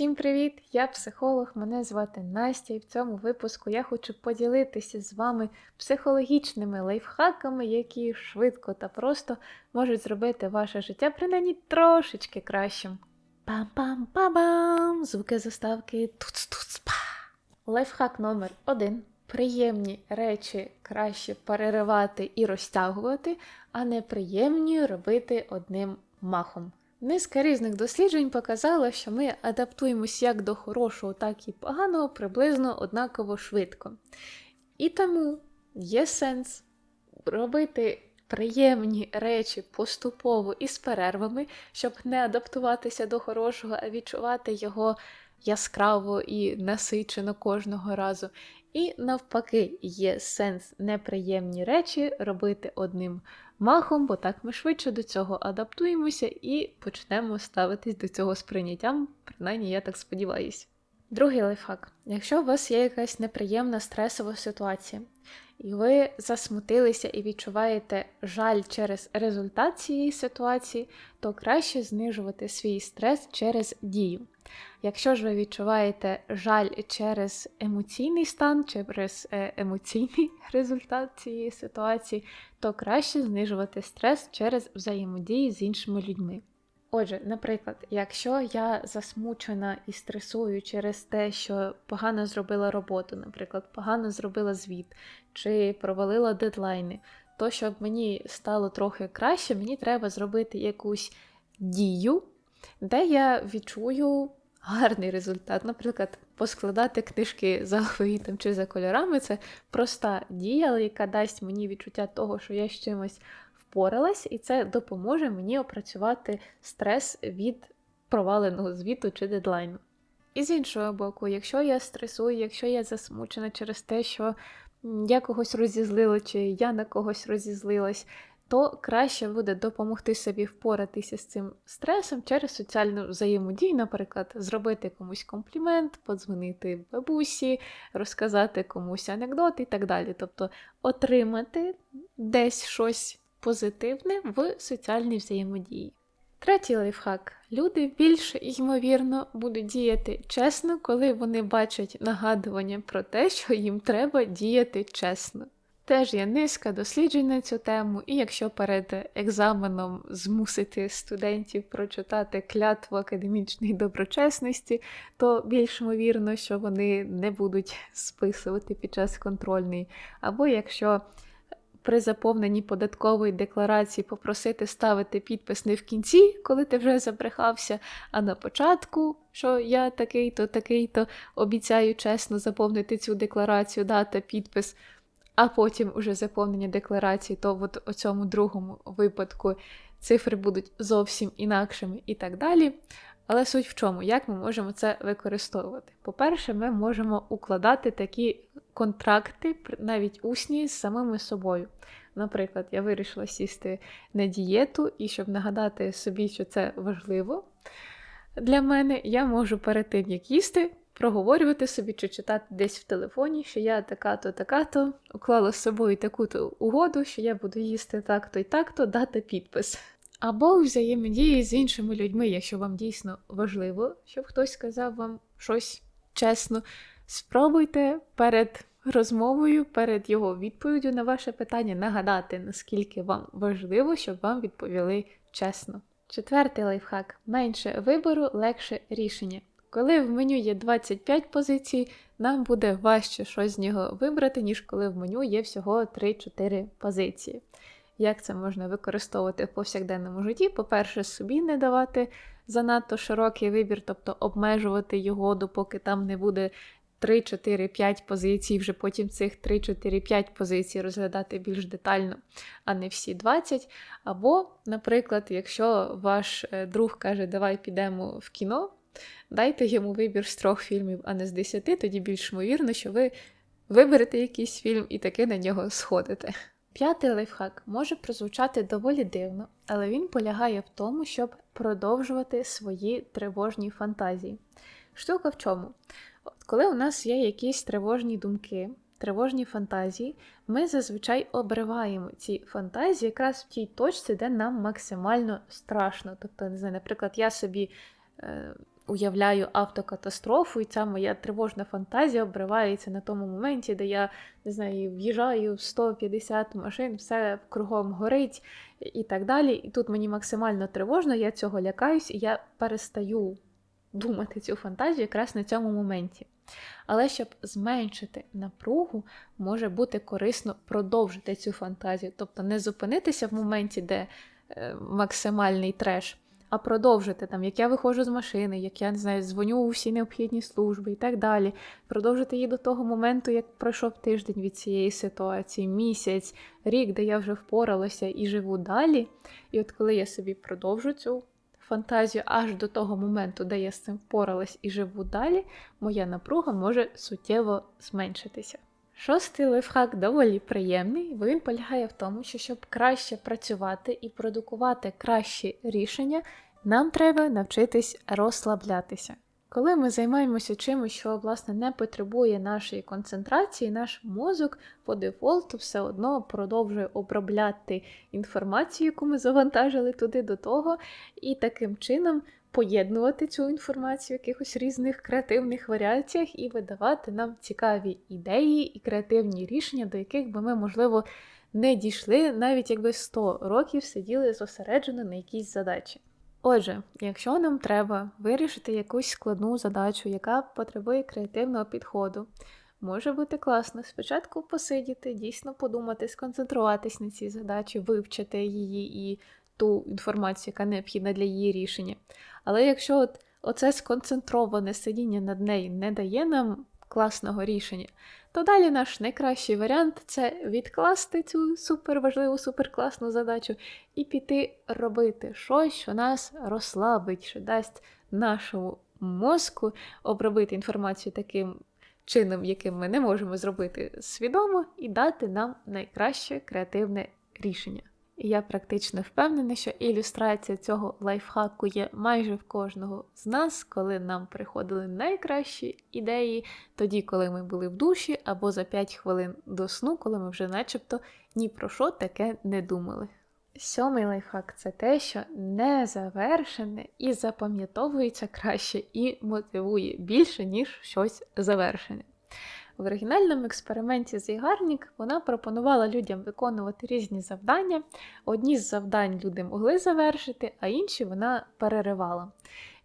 Всім привіт! Я психолог, мене звати Настя, і в цьому випуску я хочу поділитися з вами психологічними лайфхаками, які швидко та просто можуть зробити ваше життя принаймні трошечки кращим. Пам-пам-па-бам! Звуки заставки туц-туц-па! Лайфхак номер один. Приємні речі краще переривати і розтягувати, а неприємні робити одним махом. Низка різних досліджень показала, що ми адаптуємось як до хорошого, так і поганого приблизно однаково швидко. І тому є сенс робити приємні речі поступово і з перервами, щоб не адаптуватися до хорошого, а відчувати його яскраво і насичено кожного разу. І навпаки, є сенс неприємні речі робити одним махом, бо так ми швидше до цього адаптуємося і почнемо ставитись до цього сприйняттям, принаймні я так сподіваюся. Другий лайфхак. Якщо у вас є якась неприємна стресова ситуація, і ви засмутилися і відчуваєте жаль через результат цієї ситуації, то краще знижувати свій стрес через дію. Якщо ж ви відчуваєте жаль через емоційний стан, через е, емоційний результат цієї ситуації, то краще знижувати стрес через взаємодії з іншими людьми. Отже, наприклад, якщо я засмучена і стресую через те, що погано зробила роботу, наприклад, погано зробила звіт чи провалила дедлайни, то щоб мені стало трохи краще, мені треба зробити якусь дію, де я відчую гарний результат. Наприклад, поскладати книжки за алфавітом чи за кольорами це проста дія, яка дасть мені відчуття того, що я з чимось впоралась, і це допоможе мені опрацювати стрес від проваленого звіту чи дедлайну. І з іншого боку, якщо я стресую, якщо я засмучена через те, що я когось розізлила, чи я на когось розізлилась, то краще буде допомогти собі впоратися з цим стресом через соціальну взаємодію, наприклад, зробити комусь комплімент, подзвонити бабусі, розказати комусь анекдот і так далі. Тобто отримати десь щось позитивне в соціальній взаємодії. Третій лайфхак. Люди більш ймовірно будуть діяти чесно, коли вони бачать нагадування про те, що їм треба діяти чесно. Теж є низка досліджень на цю тему, і якщо перед екзаменом змусити студентів прочитати клятву академічної доброчесності, то більш ймовірно, що вони не будуть списувати під час контрольної. Або якщо при заповненні податкової декларації попросити ставити підпис не в кінці, коли ти вже забрехався, а на початку, що я такий-то, такий-то обіцяю чесно заповнити цю декларацію, дата підпис а потім уже заповнення декларації, то от у цьому другому випадку цифри будуть зовсім інакшими і так далі. Але суть в чому, як ми можемо це використовувати? По-перше, ми можемо укладати такі контракти, навіть усні, з самими собою. Наприклад, я вирішила сісти на дієту, і щоб нагадати собі, що це важливо для мене, я можу перед тим, як їсти, проговорювати собі чи читати десь в телефоні, що я така-то, така-то, уклала з собою таку-то угоду, що я буду їсти так-то і так-то, дати підпис. Або взаємодії з іншими людьми, якщо вам дійсно важливо, щоб хтось сказав вам щось чесно. Спробуйте перед розмовою, перед його відповіддю на ваше питання нагадати, наскільки вам важливо, щоб вам відповіли чесно. Четвертий лайфхак: менше вибору, легше рішення. Коли в меню є 25 позицій, нам буде важче щось з нього вибрати, ніж коли в меню є всього 3-4 позиції. Як це можна використовувати в повсякденному житті? По-перше, собі не давати занадто широкий вибір, тобто обмежувати його, допоки там не буде 3-4-5 позицій, вже потім цих 3-4-5 позицій розглядати більш детально, а не всі 20. Або, наприклад, якщо ваш е, друг каже, давай підемо в кіно. Дайте йому вибір з трьох фільмів, а не з десяти, тоді більш ймовірно, що ви виберете якийсь фільм і таки на нього сходите. П'ятий лайфхак може прозвучати доволі дивно, але він полягає в тому, щоб продовжувати свої тривожні фантазії. Штука в чому? От Коли у нас є якісь тривожні думки, тривожні фантазії, ми зазвичай обриваємо ці фантазії якраз в тій точці, де нам максимально страшно. Тобто, не знаю, наприклад, я собі. Уявляю автокатастрофу, і ця моя тривожна фантазія обривається на тому моменті, де я не знаю, в'їжджаю в 150 машин, все кругом горить і так далі. І тут мені максимально тривожно, я цього лякаюсь, і я перестаю думати цю фантазію якраз на цьому моменті. Але щоб зменшити напругу, може бути корисно продовжити цю фантазію, тобто не зупинитися в моменті, де е, максимальний треш, а продовжити там, як я виходжу з машини, як я не знаю, дзвоню у всі необхідні служби і так далі. Продовжити її до того моменту, як пройшов тиждень від цієї ситуації, місяць, рік, де я вже впоралася і живу далі. І от коли я собі продовжу цю фантазію аж до того моменту, де я з цим впоралась і живу далі, моя напруга може суттєво зменшитися. Шостий лайфхак доволі приємний, він полягає в тому, що щоб краще працювати і продукувати кращі рішення, нам треба навчитись розслаблятися. Коли ми займаємося чимось, що власне не потребує нашої концентрації, наш мозок по дефолту все одно продовжує обробляти інформацію, яку ми завантажили туди до того, і таким чином поєднувати цю інформацію в якихось різних креативних варіаціях і видавати нам цікаві ідеї і креативні рішення, до яких би ми, можливо, не дійшли, навіть якби 100 років сиділи зосереджено на якійсь задачі. Отже, якщо нам треба вирішити якусь складну задачу, яка потребує креативного підходу, може бути класно спочатку посидіти, дійсно подумати, сконцентруватись на цій задачі, вивчити її і ту інформацію, яка необхідна для її рішення. Але якщо от оце сконцентроване сидіння над нею не дає нам класного рішення, то далі наш найкращий варіант це відкласти цю суперважливу, суперкласну задачу і піти робити щось, що нас розслабить, що дасть нашому мозку обробити інформацію таким чином, яким ми не можемо зробити свідомо, і дати нам найкраще креативне рішення. І я практично впевнена, що ілюстрація цього лайфхаку є майже в кожного з нас, коли нам приходили найкращі ідеї, тоді, коли ми були в душі, або за 5 хвилин до сну, коли ми вже начебто ні про що таке не думали. Сьомий лайфхак це те, що незавершене і запам'ятовується краще і мотивує більше, ніж щось завершене. В оригінальному експерименті Зайгарнік вона пропонувала людям виконувати різні завдання. Одні з завдань люди могли завершити, а інші вона переривала.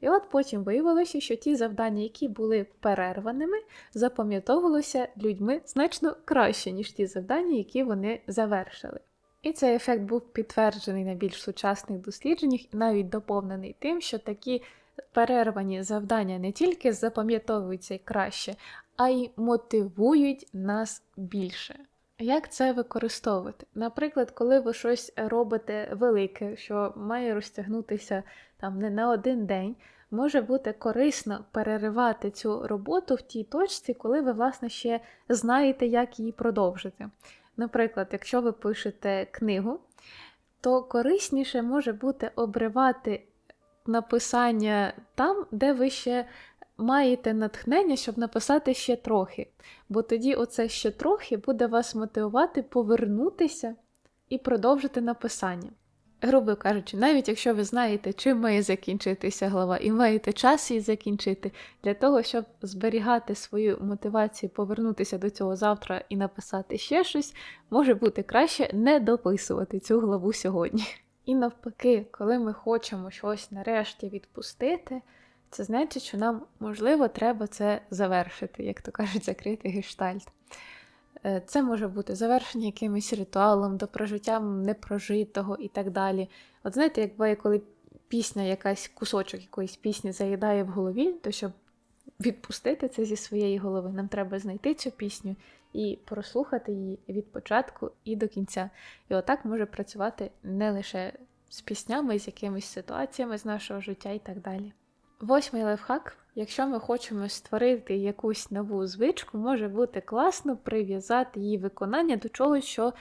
І от потім виявилося, що ті завдання, які були перерваними, запам'ятовувалися людьми значно краще, ніж ті завдання, які вони завершили. І цей ефект був підтверджений на більш сучасних дослідженнях і навіть доповнений тим, що такі перервані завдання не тільки запам'ятовуються краще, а й мотивують нас більше. Як це використовувати? Наприклад, коли ви щось робите велике, що має розтягнутися там не на один день, може бути корисно переривати цю роботу в тій точці, коли ви, власне, ще знаєте, як її продовжити. Наприклад, якщо ви пишете книгу, то корисніше може бути обривати написання там, де ви ще маєте натхнення, щоб написати ще трохи. Бо тоді оце ще трохи буде вас мотивувати повернутися і продовжити написання. Грубо кажучи, навіть якщо ви знаєте, чим має закінчитися глава, і маєте час її закінчити, для того, щоб зберігати свою мотивацію, повернутися до цього завтра і написати ще щось, може бути краще не дописувати цю главу сьогодні. І навпаки, коли ми хочемо щось нарешті відпустити, це значить, що нам, можливо, треба це завершити, як то кажуть, закрити гештальт. Е, це може бути завершення якимось ритуалом, до прожиття непрожитого і так далі. От знаєте, як буває, коли пісня, якась кусочок якоїсь пісні заїдає в голові, то щоб відпустити це зі своєї голови, нам треба знайти цю пісню і прослухати її від початку і до кінця. І отак може працювати не лише з піснями, з якимись ситуаціями з нашого життя і так далі. Восьмий лайфхак. Якщо ми хочемо створити якусь нову звичку, може бути класно прив'язати її виконання до чогось, що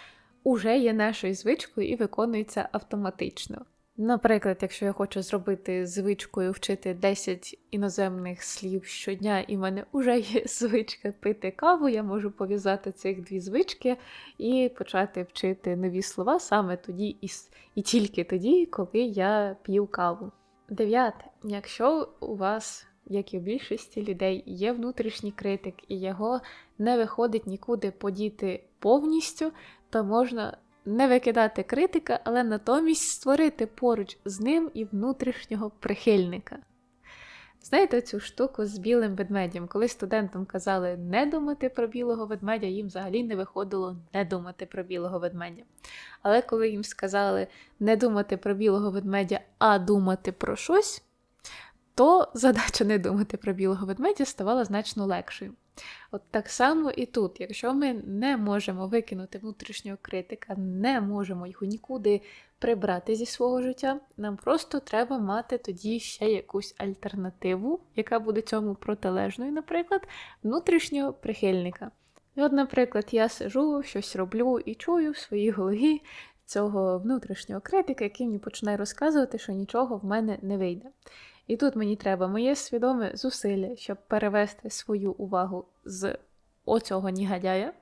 уже є нашою звичкою і виконується автоматично. Наприклад, якщо я хочу зробити звичкою вчити 10 іноземних слів щодня, і в мене вже є звичка пити каву, я можу пов'язати цих дві звички і почати вчити нові слова саме тоді і, і тільки тоді, коли я п'ю каву. Дев'яте. Якщо у вас як і у більшості людей, є внутрішній критик, і його не виходить нікуди подіти повністю, то можна не викидати критика, але натомість створити поруч з ним і внутрішнього прихильника. Знаєте цю штуку з білим ведмедем? Коли студентам казали не думати про білого ведмедя, їм взагалі не виходило не думати про білого ведмедя. Але коли їм сказали не думати про білого ведмедя, а думати про щось, то задача не думати про білого ведмедя ставала значно легшою. От так само і тут, якщо ми не можемо викинути внутрішнього критика, не можемо його нікуди прибрати зі свого життя, нам просто треба мати тоді ще якусь альтернативу, яка буде цьому протилежною, наприклад, внутрішнього прихильника. І от, наприклад, я сижу, щось роблю і чую в своїй голові цього внутрішнього критика, який мені починає розказувати, що нічого в мене не вийде. І тут мені треба моє свідоме зусилля, щоб перевести свою увагу з оцього нігадяя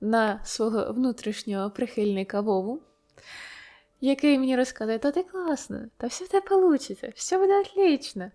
на свого внутрішнього прихильника Вову, який мені розказує, та ти класно, та все в тебе вийде, все буде отлично.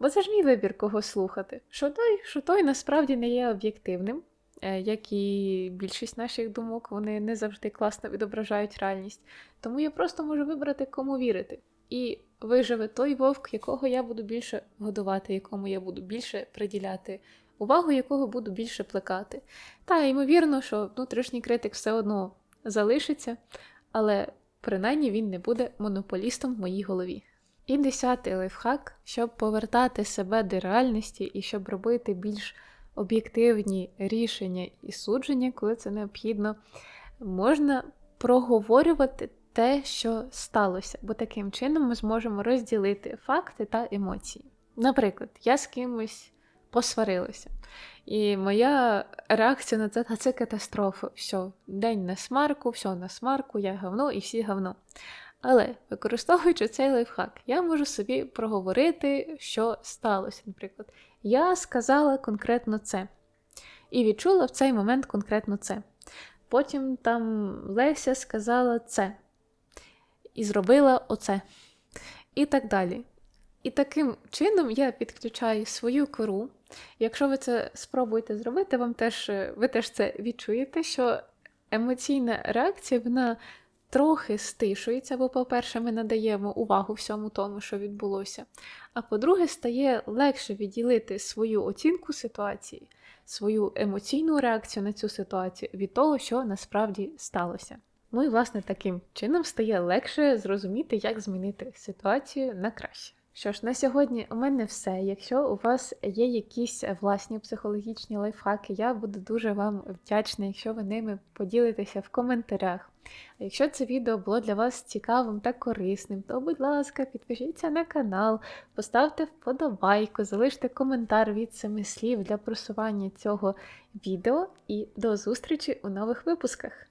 Бо це ж мій вибір, кого слухати. Що той, що той насправді не є об'єктивним, е, як і більшість наших думок, вони не завжди класно відображають реальність. Тому я просто можу вибрати, кому вірити. І виживе той вовк, якого я буду більше годувати, якому я буду більше приділяти увагу, якого буду більше плекати. Та, ймовірно, що внутрішній критик все одно залишиться, але принаймні він не буде монополістом в моїй голові. І десятий лайфхак, щоб повертати себе до реальності і щоб робити більш об'єктивні рішення і судження, коли це необхідно, можна проговорювати те, що сталося, бо таким чином ми зможемо розділити факти та емоції. Наприклад, я з кимось посварилася, і моя реакція на це це катастрофа. Все, день на смарку, все на смарку, я говно і всі говно. Але використовуючи цей лайфхак, я можу собі проговорити, що сталося. Наприклад, я сказала конкретно це. І відчула в цей момент конкретно це. Потім там Леся сказала це і зробила оце. І так далі. І таким чином я підключаю свою кору. Якщо ви це спробуєте зробити, вам теж, ви теж це відчуєте, що емоційна реакція вона трохи стишується, бо, по-перше, ми надаємо увагу всьому тому, що відбулося. А по-друге, стає легше відділити свою оцінку ситуації, свою емоційну реакцію на цю ситуацію від того, що насправді сталося. Ну і, власне, таким чином стає легше зрозуміти, як змінити ситуацію на краще. Що ж, на сьогодні у мене все. Якщо у вас є якісь власні психологічні лайфхаки, я буду дуже вам вдячна, якщо ви ними поділитеся в коментарях. А якщо це відео було для вас цікавим та корисним, то, будь ласка, підпишіться на канал, поставте вподобайку, залиште коментар від семи слів для просування цього відео і до зустрічі у нових випусках.